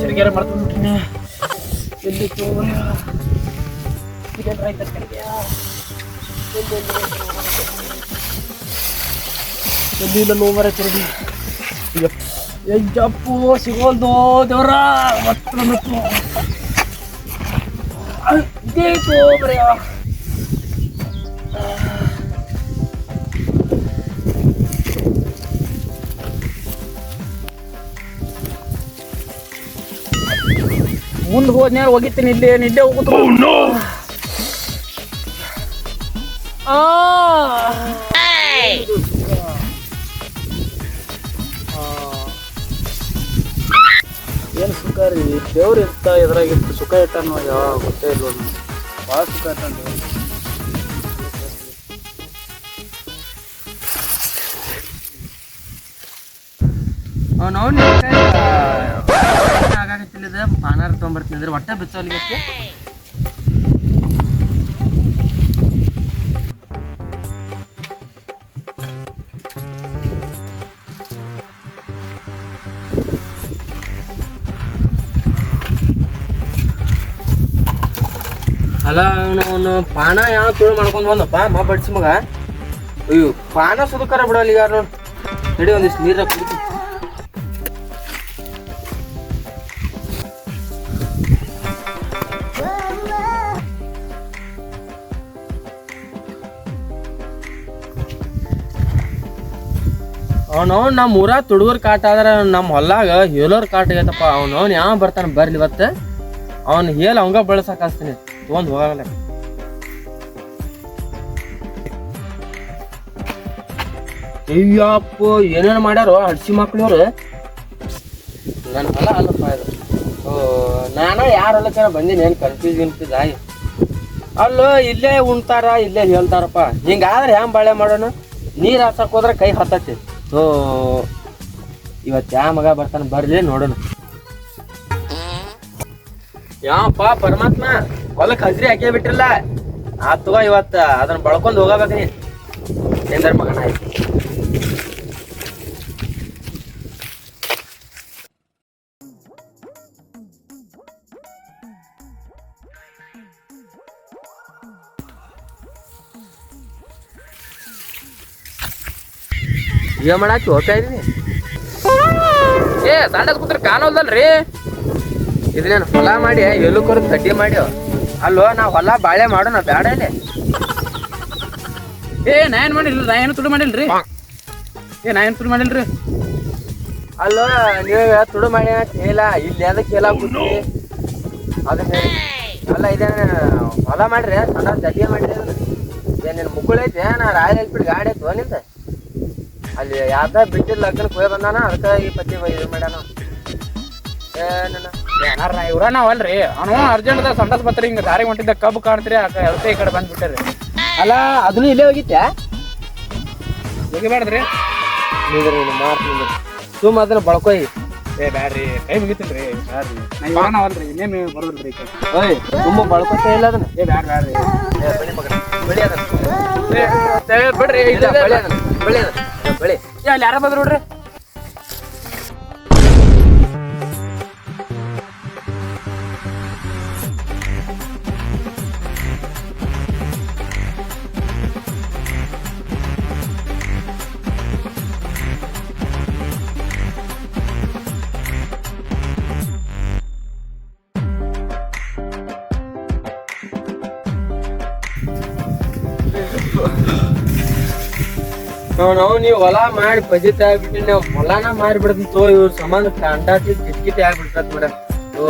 ಚರಿಗೆರೆ ಮಾಡ್ಕೊಂಡ್ಬಿಟ್ಟಿನಿ ಎಲ್ಲಿ ತೋರ ಇದೇನ್ ರೈತರ ಕಡೆಗೆ ಎಲ್ಲಿ ಇಲ್ಲ ನೋವರ ಚರಿಗೆ ಯಜ್ಜಪ್ಪು ಸಿಗೋಲ್ದು ದೇವ್ರ ಮತ್ತೆ ಮತ್ತು ಇದೇ ಮುಂದೆ ಹೋದ್ನ್ಯಾರ ಹೋಗಿತ್ತೀನಿ ಇಲ್ಲಿ ನಿದ್ದೆ ಹೋಗುತ್ತ ಆ! ಏನು ಸುಖ ರೀ? ದೇವ್ರು ಇರ್ತ ಇದ್ರಾಗ ಇರ್ತ ಸುಖ ಇಟ್ಟಾನೋ ಯಾವ ಗೊತ್ತೇ ಇಲ್ಲ ಭಾಳ ಸುಖ ಇಟ್ಟಾನ ದೇವ್ರು. ಪಾನಾರ ತೊಗೊಂಬರ್ತೀನಿ. ಅಂದ್ರೆ ಹೊಟ್ಟೆ ಬಿಚ್ಚೋಲಿಗತ್ತೆ ಅಲ್ಲ, ಅವನು ಪಾನ ಯಾವ ತುಳು ಮಾಡ್ಕೊಂಡು ಬಂದಪ್ಪ? ಮಾ ಬಡ್ಸಿ ಮಗ. ಅಯ್ಯೋ, ಪಾನ ಸುದಕರ ಬಿಡಲ್ಲ ಈಗ ನೋಡಿ. ಒಂದಿಷ್ಟು ನೀರ ಅವನವ್ ನಮ್ಮ ಊರಾಗ ತುಡುಗರ್ ಕಾಟ ಆದ್ರೆ ನಮ್ಮ ಹೊಲ್ಲಾಗ ಹೇಳೋರ್ ಕಾಟ ಆಗೈತಪ್ಪ. ಅವ್ನು ಯಾವ ಬರ್ತಾನೆ ಬರ್ಲಿ ಇವತ್ತು. ಅವನ್ ಹೇಳ ಅವಂಗ ಬಳಸಕ್ ಹಚ್ತೀನಿ. ತೊಗೊಂಡು ಹೋಗಲ್ಲ. ಅಯ್ಯಪ್ಪ, ಏನೇನು ಮಾಡ್ಯಾರೋ ಹಡ್ಸಿ ಮಕ್ಳವ್ರು ನನ್ನ ಹೊಲ ಅಲ್ಲಪ್ಪ ಇದು. ನಾನ ಯಾರ ಹೊಲಕ್ಕೆ ಬಂದೀನಿ, ಏನು ಕನ್ಫ್ಯೂಸ್ ಗಿನ್ಫ್ಯೂಸ್ ಆಗಿ. ಅಲ್ಲೋ, ಇಲ್ಲೇ ಉಣ್ತಾರ, ಇಲ್ಲೇ ಹೇಳ್ತಾರಪ್ಪ. ಹಿಂಗಾದ್ರೆ ಹ್ಯಾಂಗ ಬಾಳೆ ಮಾಡೋಣ? ನೀರು ಹಾಸಕ್ ಹೋದ್ರೆ ಕೈ ಹತ್ತತಿ. ಸೊ ಇವತ್ತು ಯಾವ ಮಗ ಬರ್ತಾನೆ ಬರ್ಲಿ ನೋಡೋಣ. ಯಾವಪ್ಪ ಪರಮಾತ್ಮ ಹೊಲಕ್ಕೆ ಹಸ್ರಿ ಹಾಕೇ ಬಿಟ್ರಲ್ಲ. ಆತ್ ಇವತ್ತು, ಅದನ್ನ ಬಳ್ಕೊಂಡ್ ಹೋಗಬೇಕು ನೀ ಎಂದರ್ ಮಗನ ಆಯ್ತು ಏನ್ ಮಾಡಾಕಿ ಹೋಗ್ತಾ ಇದೀನಿ. ಏ ಸಂಡಸ್ ಕುತ್ರ ಕಾಣೋದಲ್ರಿ ಇದನ್ನೇನು ಹೊಲ ಮಾಡಿ ಎಲ್ಲೂ ಕೊರದು ಗಡ್ಡಿ ಮಾಡಿ. ಅಲ್ಲೋ ನಾ ಹೊಲ ಬಾಳೆ ಮಾಡೋಣ ಬ್ಯಾಡ ಇಲ್ಲಿ. ಏ ನಾ ಏನು ಮಾಡಿಲ್ಲ ನಾ ಏನು ತುಡು ಮಾಡಿಲ್ರಿ? ಏ ನಾ ಏನು ತುಡು ಮಾಡಿಲ್ರಿ? ಅಲ್ಲೋ ನೀವು ತುಡು ಮಾಡಿ ಕೇಳ ಇಲ್ಲಿ ಅದಕ್ಕೆ ಕೇಳ ಕೂತಿ ಅದನ್ನ ಅಲ್ಲ ಇದೇನ ಹೊಲ ಮಾಡ್ರಿ ಸಣ್ಣ ಗಡ್ಡಿ ಮಾಡ್ರಿ. ಏನ್ ನಿನ್ ಮುಗುಳ ನಾ ರಾಯಲ್ ಎಲ್ಪಿಡ್ ಗಾಡಿ ಐತೆ ನಿಂದ ಅಲ್ಲಿ ಯಾವ್ದ ಬಿಟ್ಟಿದ್ ಲಗ್ನಕ್ಕೆ ಹೋಗಿ ಬಂದಾನ ಅದಕ್ಕೆ ಈ ಪತಿ ಇದು ಮಾಡ್ಯಾನ. ಏನನ ಇವ್ರ ನಾವಲ್ರಿ ಅವನು ಅರ್ಜೆಂಟ್ ಸಂಡಸ್ ಬತ್ರಿ ಹಿಂಗ ದಾರಿ ಹೊಂಟಿದ್ದ ಕಬ್ಬು ಕಾಣ್ತೀರಿ ಆ ಎಲ್ತೆ ಈ ಕಡೆ ಬಂದ್ಬಿಟ್ಟಾರಿ. ಅಲ್ಲ ಅದನ್ನು ಇಲ್ಲೇ ಹೋಗಿತ್ಯಾ? ಹೋಗಿಬೇಡ್ರಿ ನಿಂದ್ರ ಮಾಡ್ತೀನಿ ಸುಮ್ಮ ಅದನ್ನ ಬಳ್ಕೊಯ್. ಏ ಬ್ಯಾಡ್ರಿ. ಕೈ ಮುಗಿತಿಲ್ರಿ. ಬ್ಯಾಡ್ರಿ. ನಾ ಇವ್ರ ನಾವಲ್ರಿ ಇನ್ನೇನು ಕಡೆ. ಓಯ್ ತುಂಬ ಬಳ್ಕೊತ ಇಲ್ಲ ಅದನ್ನ. ಏ ಬ್ಯಾಡ ಬ್ಯಾಡ್ರಿ. ಏ, ಬೆಳಿ ಮಗನ. ಬೆಳಿ ಅದನ್ನ. ಬಿಡ್ರಿ ಅದನ್ನ. ಬೆಳಿ ಅದನ್ನ. ಬೆಳಿ ಅಲ್ಲಿ ಯಾರ ಬಂದ್ರು ನೋಡ್ರಿ? ನಾವು ನಾವು ಹೊಲ ಮಾಡಿ ಪಜಿತ ಆಗ್ಬಿಟ್ಟು ನಾವು ಹೊಲಾನ ಮಾರಿ ತೋ, ಇವ್ರ ಸಂಬಂಧ ಕಂಡಾಟಿ ಕಿಟ್ಕಿಟಿ ಆಗ್ಬಿಡ್ತದ ಮೇಡಮ್ ಓ.